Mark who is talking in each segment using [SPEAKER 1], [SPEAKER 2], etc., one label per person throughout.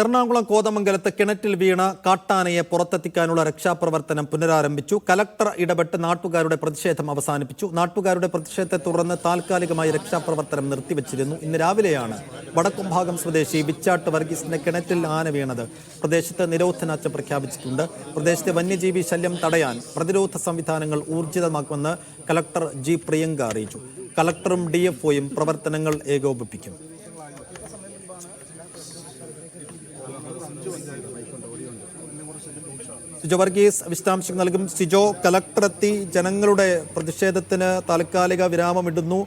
[SPEAKER 1] എറണാകുളം കോതമംഗലത്ത് കിണറ്റിൽ വീണ കാട്ടാനയെ പുറത്തെത്തിക്കാനുള്ള രക്ഷാപ്രവർത്തനം പുനരാരംഭിച്ചു. കലക്ടർ ഇടപെട്ട് നാട്ടുകാരുടെ പ്രതിഷേധം അവസാനിപ്പിച്ചു. നാട്ടുകാരുടെ പ്രതിഷേധത്തെ തുടർന്ന് താൽക്കാലികമായി രക്ഷാപ്രവർത്തനം നിർത്തിവച്ചിരുന്നു. ഇന്ന് രാവിലെയാണ് വടക്കുംഭാഗം സ്വദേശി വിച്ചാട്ട് വർഗീസിന്റെ കിണറ്റിൽ ആന വീണത്. പ്രദേശത്ത് നിരോധനാജ്ഞ പ്രഖ്യാപിച്ചിട്ടുണ്ട്. പ്രദേശത്തെ വന്യജീവി ശല്യം തടയാൻ പ്രതിരോധ സംവിധാനങ്ങൾ ഊർജിതമാക്കുമെന്ന് കലക്ടർ ജി പ്രിയങ്ക അറിയിച്ചു. കലക്ടറും ഡി പ്രവർത്തനങ്ങൾ ഏകോപിപ്പിക്കും. സിജോ വർഗീസ് വിശദാംശം നൽകും. സിജോ കലക്ടറെത്തി ജനങ്ങളുടെ പ്രതിഷേധത്തിന് താൽക്കാലിക വിരാമമിടുന്നു.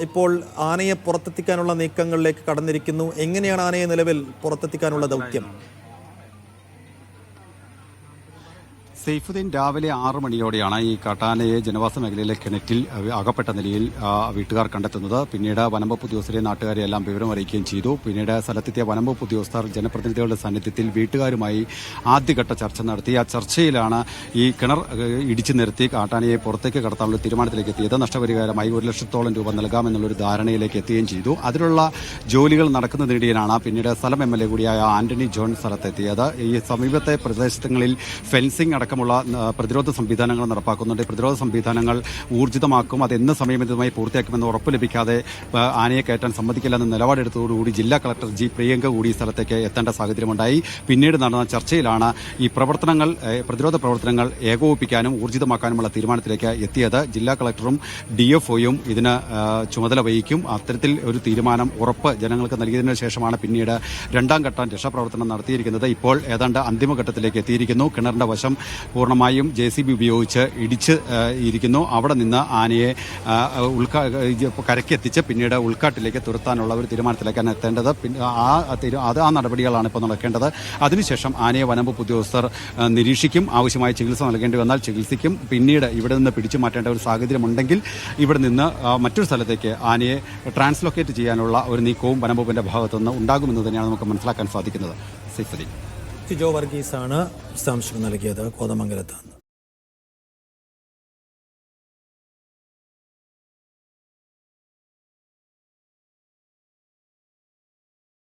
[SPEAKER 1] ഇപ്പോൾ ആനയെ പുറത്തെത്തിക്കാനുള്ള നീക്കങ്ങളിലേക്ക് കടന്നിരിക്കുന്നു. എങ്ങനെയാണ് ആനയെ നിലവിൽ പുറത്തെത്തിക്കാനുള്ള ദൗത്യം?
[SPEAKER 2] സെയ്ഫുദ്ദീൻ രാവിലെ ആറ് മണിയോടെയാണ് ഈ കാട്ടാനയെ ജനവാസ മേഖലയിലെ കിണറ്റിൽ അകപ്പെട്ട നിലയിൽ വീട്ടുകാർ കണ്ടെത്തുന്നത്. പിന്നീട് വനംവകുപ്പ് ഉദ്യോഗസ്ഥരെ നാട്ടുകാരെ എല്ലാം വിവരം അറിയിക്കുകയും ചെയ്തു. പിന്നീട് സ്ഥലത്തെത്തിയ വനംവകുപ്പ് ഉദ്യോഗസ്ഥർ ജനപ്രതിനിധികളുടെ സാന്നിധ്യത്തിൽ വീട്ടുകാരുമായി ആദ്യഘട്ട ചർച്ച നടത്തി. ആ ചർച്ചയിലാണ് ഈ കിണർ ഇടിച്ചു നിർത്തി കാട്ടാനയെ പുറത്തേക്ക് കടത്താനുള്ള തീരുമാനത്തിലേക്ക് എത്തിയത്. നഷ്ടപരിഹാരമായി ഒരു ലക്ഷത്തോളം രൂപ നൽകാമെന്നുള്ളൊരു ധാരണയിലേക്ക് എത്തുകയും ചെയ്തു. അതിലുള്ള ജോലികൾ നടക്കുന്നതിനിടെയാണ് പിന്നീട് സ്ഥലം എം എൽ എ കൂടിയായ ആന്റണി ജോൺ സ്ഥലത്തെത്തിയത്. ഈ സമീപത്തെ പ്രദേശങ്ങളിൽ ഫെൻസിംഗ് അടക്കമുള്ള പ്രതിരോധ സംവിധാനങ്ങൾ നടപ്പാക്കുന്നുണ്ട്. പ്രതിരോധ സംവിധാനങ്ങൾ ഊർജിതമാക്കും. അത് എന്ന് ഇതുമായി പൂർത്തിയാക്കുമെന്ന് ഉറപ്പ് ലഭിക്കാതെ ആനയെ കയറ്റാൻ സമ്മതിക്കില്ല എന്ന നിലപാടെടുത്തതോടുകൂടി ജില്ലാ കളക്ടർ ജി. പ്രിയങ്ക കൂടി സ്ഥലത്തേക്ക് എത്തേണ്ട സാഹചര്യമുണ്ടായി. പിന്നീട് നടന്ന ചർച്ചയിലാണ് ഈ പ്രവർത്തനങ്ങൾ പ്രതിരോധ പ്രവർത്തനങ്ങൾ ഏകോപിപ്പിക്കാനും ഊർജിതമാക്കാനുമുള്ള തീരുമാനത്തിലേക്ക് എത്തിയത്. ജില്ലാ കളക്ടറും ഡി എഫ് ഇതിന് ചുമതല വഹിക്കും. അത്തരത്തിൽ ഒരു തീരുമാനം ഉറപ്പ് ജനങ്ങൾക്ക് നൽകിയതിനു ശേഷമാണ് പിന്നീട് രണ്ടാം ഘട്ടം രക്ഷാപ്രവർത്തനം നടത്തിയിരിക്കുന്നത്. ഇപ്പോൾ ഏതാണ്ട് അന്തിമഘട്ടത്തിലേക്ക് എത്തിയിരിക്കുന്നു. കിണറിന്റെ വശം പൂർണമായും ജെ സി ബി ഉപയോഗിച്ച് ഇടിച്ച് ഇരിക്കുന്നു. അവിടെ നിന്ന് ആനയെ ഉൾക്കാ കരക്കെത്തിച്ച് പിന്നീട് ഉൾക്കാട്ടിലേക്ക് തുരത്താനുള്ള ഒരു തീരുമാനത്തിലേക്കാണ് എത്തേണ്ടത്. ആ അത് ആ നടപടികളാണ് ഇപ്പോൾ നടക്കേണ്ടത്. അതിനുശേഷം ആനയെ വനംവകുപ്പ് ഉദ്യോഗസ്ഥർ നിരീക്ഷിക്കും. ആവശ്യമായ ചികിത്സ നൽകേണ്ടി വന്നാൽ ചികിത്സിക്കും. പിന്നീട് ഇവിടെ നിന്ന് പിടിച്ചു മാറ്റേണ്ട ഒരു സാഹചര്യമുണ്ടെങ്കിൽ ഇവിടെ നിന്ന് മറ്റൊരു സ്ഥലത്തേക്ക് ആനയെ ട്രാൻസ്ലൊക്കേറ്റ് ചെയ്യാനുള്ള ഒരു നീക്കവും വനംവകുപ്പിന്റെ ഭാഗത്തുനിന്ന് ഉണ്ടാകുമെന്ന് തന്നെയാണ് നമുക്ക് മനസ്സിലാക്കാൻ സാധിക്കുന്നത്. സൈഫുദ്ദീൻ
[SPEAKER 1] സിജോ വർഗീസാണ് വിശദാംശങ്ങൾ നൽകിയത് കോതമംഗലത്ത്.